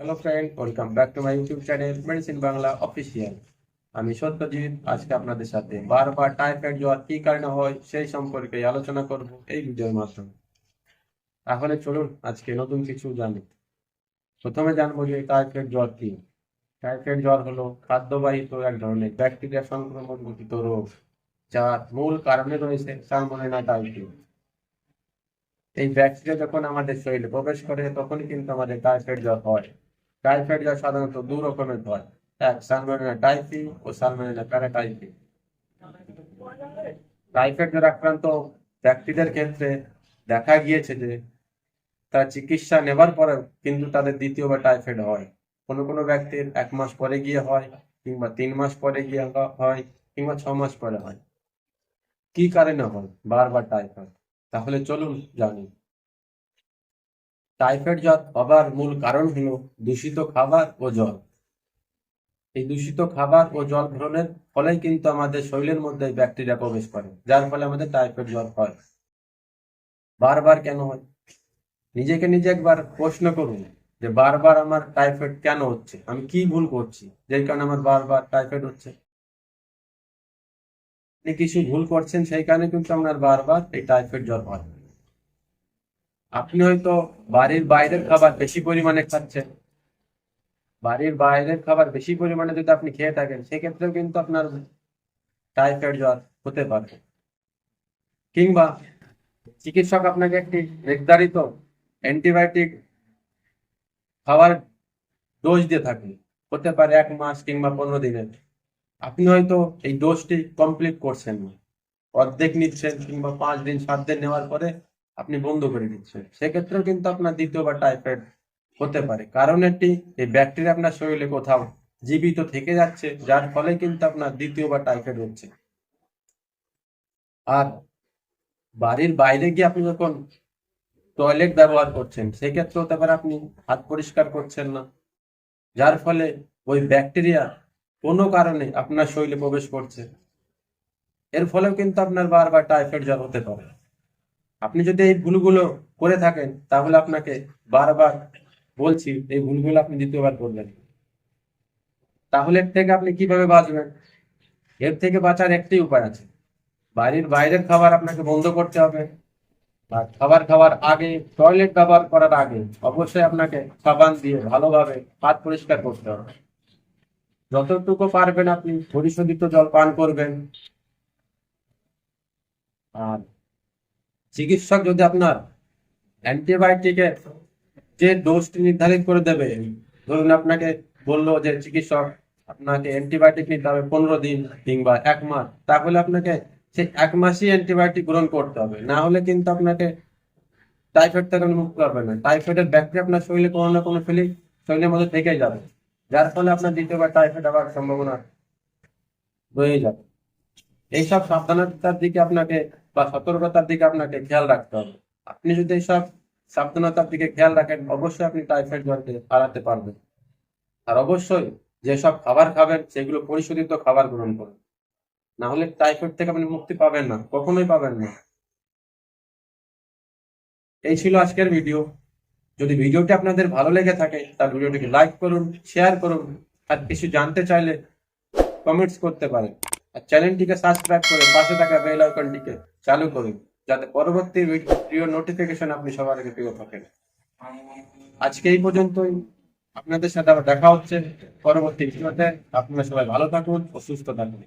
Hello friend welcome back to my YouTube channel medicine Bangla official আমি সত্যজিৎ, আজকে আপনাদের সাথে বারবার টাইফয়েড জ্বর কি কারণে হয়, সেই সম্পর্কে আলোচনা করব এই ভিডিওর মাধ্যমে। তাহলে চলুন, আজকে নতুন কিছু জানি। প্রথমে জানব যে টাইফয়েড জ্বর কি। টাইফয়েড জ্বর হলো খাদ্যবাহিত এক ধরনের ব্যাকটেরিয়া সংক্রমণ গঠিত রোগ, যার মূল কারণে রয়েছে সালমোনেলা টাইফয়েড এই ব্যাকটেরিয়া যখন আমাদের শরীরে প্রবেশ করে তখনই কিন্তু আমাদের টাইফয়েড জ্বর হয়। টাইফয়েড জ্বর সাধারণত দু রকমের হয়। এক সালমোনেলা টাইফি ও সালমোনেলা প্যারাটাইফি টাইফয়েড জ্বর আক্রান্ত ব্যক্তিদের ক্ষেত্রে দেখা গিয়েছে যে, তার চিকিৎসা নেবার পরেও কিন্তু তাদের দ্বিতীয়বার টাইফয়েড হয়। কোনো কোনো ব্যক্তির এক মাস পরে গিয়ে হয়, কিংবা তিন মাস পরে গিয়ে হয়, কিংবা ছ মাস পরে হয়। কি কারণে হয়? বারবার টাইফয়েড তাহলে চলুন জানি। টাইফয়েড জ্বর হবার মূল কারণ হলো দূষিত খাবার ও জল। এই দূষিত খাবার ও জল গ্রহণের ফলেই কিন্তু আমাদের শরীরের মধ্যে ব্যাকটেরিয়া প্রবেশ করে, যার ফলে আমাদের টাইফয়েড জ্বর হয়। বারবার কেন হয়? নিজেকে নিজে একবার প্রশ্ন করুন যে বারবার আমার টাইফয়েড কেন হচ্ছে? আমি কি ভুল করছি যে কারণে আমার বারবার টাইফয়েড হচ্ছে? আপনি কিছু ভুল করছেন সেই কারণে কিন্তু আপনার বারবার এই টাইফয়েড জ্বর হয় আপনি হয়তো বাড়ির বাইরের খাবার বেশি পরিমাণে খাচ্ছেন। বাড়ির বাইরের খাবার বেশি পরিমাণে যদি আপনি খেয়ে থাকেন, সেক্ষেত্রেও কিন্তু আপনার টাইফয়েড জ্বর হতে পারে। কিংবা চিকিৎসক আপনাকে একটি নির্ধারিত অ্যান্টিবায়োটিক খাবার ডোজ দিয়ে থাকে হতে পারে এক মাস কিংবা পনেরো দিনের। আপনি হয়তো এই ডোজটি কমপ্লিট করছেন না। অর্ধেক নিচ্ছেন কিংবা পাঁচ দিন, সাত দিন নেওয়ার পরে আপনি বন্ধ করে দিচ্ছেন। সেক্ষেত্রেও কিন্তু আপনার দ্বিতীয়বার টাইফয়েড হতে পারে। কারণ এটি এই ব্যাকটেরিয়া আপনার শরীরে কোথাও জীবিত থেকে যাচ্ছে, যার ফলে কিন্তু আপনার দ্বিতীয়বার টাইফয়েড হচ্ছে। আর বাড়ির বাইরে গিয়ে আপনি যখন টয়লেট ব্যবহার করছেন, সেক্ষেত্রে হতে পারে আপনি হাত পরিষ্কার করছেন না। যার ফলে ওই ব্যাকটেরিয়া কোনো কারণে আপনার শরীরে প্রবেশ করছে। এর ফলেও কিন্তু আপনার বারবার টাইফয়েড জ্বর হতে পারে। আপনি যদি এই ভুলগুলো করে থাকেন, তাহলে আপনাকে বারবার বলছি, এই ভুলগুলো আপনি দ্বিতীয়বার করবেন। তাহলে এর থেকে আপনি কীভাবে বাঁচবেন? এর থেকে বাঁচার একটি উপায় আছে। বাড়ির বাইরের খাবার আপনাকে বন্ধ করতে হবে। আর খাবার খাওয়ার আগে, টয়লেট ব্যবহার করার আগে অবশ্যই আপনাকে সাবান দিয়ে ভালোভাবে হাত পরিষ্কার করতে হবে। যতটুকু পারবেন আপনি পরিশোধিত জল পান করবেন। আর চিকিৎসক যদি আপনার অ্যান্টিবায়োটিকের যে ডোজটি নির্ধারিত করে দেবে, ধরুন আপনাকে বলল যে চিকিৎসক আপনাকে অ্যান্টিবায়োটিক নিতে হবে পনেরো দিন কিংবা এক মাস, তাহলে আপনাকে সেই এক মাসই অ্যান্টিবায়োটিক গ্রহণ করতে হবে। না হলে কিন্তু আপনাকে টাইফয়েড থেকে মুক্ত পারবেন না। টাইফয়েডের ব্যাকটেরিয়া আপনার শরীরে কোনো না কোনো ফেলেই শরীরের মধ্যে থেকে যাবে। যার ফলে আপনার দ্বিতীয়বার টাইফয়েড হওয়ার সম্ভাবনা রয়ে যাবে। এইসব সাবধানতার দিকে আপনাকে বা সতর্কতার দিকে আপনাকে খেয়াল রাখতে হবে। আপনি যদি এইসব সাবধানতার দিকে খেয়াল রাখেন, অবশ্যই আপনি টাইফয়েড জ্বরকে হারাতে পারবেন। আর অবশ্যই যেসব খাবার খাবেন, সেগুলো পরিশোধিত খাবার গ্রহণ করুন। না হলে টাইফয়েড থেকে আপনি মুক্তি পাবেন না, কখনোই পাবেন না। এই ছিল আজকের ভিডিও। যদি ভিডিওটি আপনাদের ভালো লেগে থাকে, তাহলে ভিডিওটিকে লাইক করুন, শেয়ার করুন, আর কিছু জানতে চাইলে কমেন্টস করতে পারেন। আর চ্যানেলটিকে সাবস্ক্রাইব করে পাশে থাকা বেল আইকনটিকে চালু করুন, যাতে পরবর্তী ভিডিও নোটিফিকেশন আপনি সবার আগে পেয়ে থাকেন। আজকে এই পর্যন্তই। আপনাদের সাথে আবার দেখা হচ্ছে পরবর্তী ভিডিওতে আপনারা সবাই ভালো থাকুন ও সুস্থ থাকুন।